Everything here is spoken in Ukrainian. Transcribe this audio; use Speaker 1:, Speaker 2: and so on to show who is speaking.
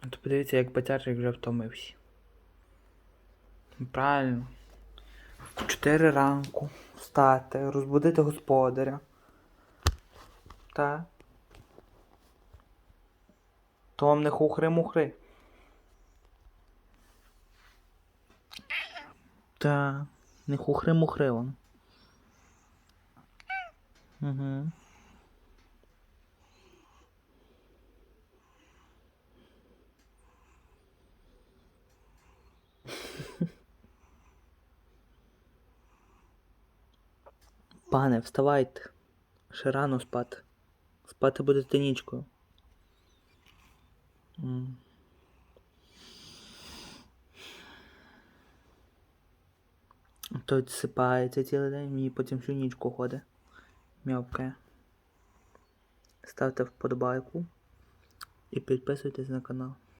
Speaker 1: То подивіться, як батярчик вже втомився. Правильно. 4 ранку встати, розбудити господаря. Та. То вам не хухри-мухри. Та, не хухри-мухри вам. Угу. Пане, вставайте. Ще рано спати. Спати будете нічкою. Той сипається цілий день, мені потім всю нічку ходить. Мявкає. Ставте вподобайку і підписуйтесь на канал.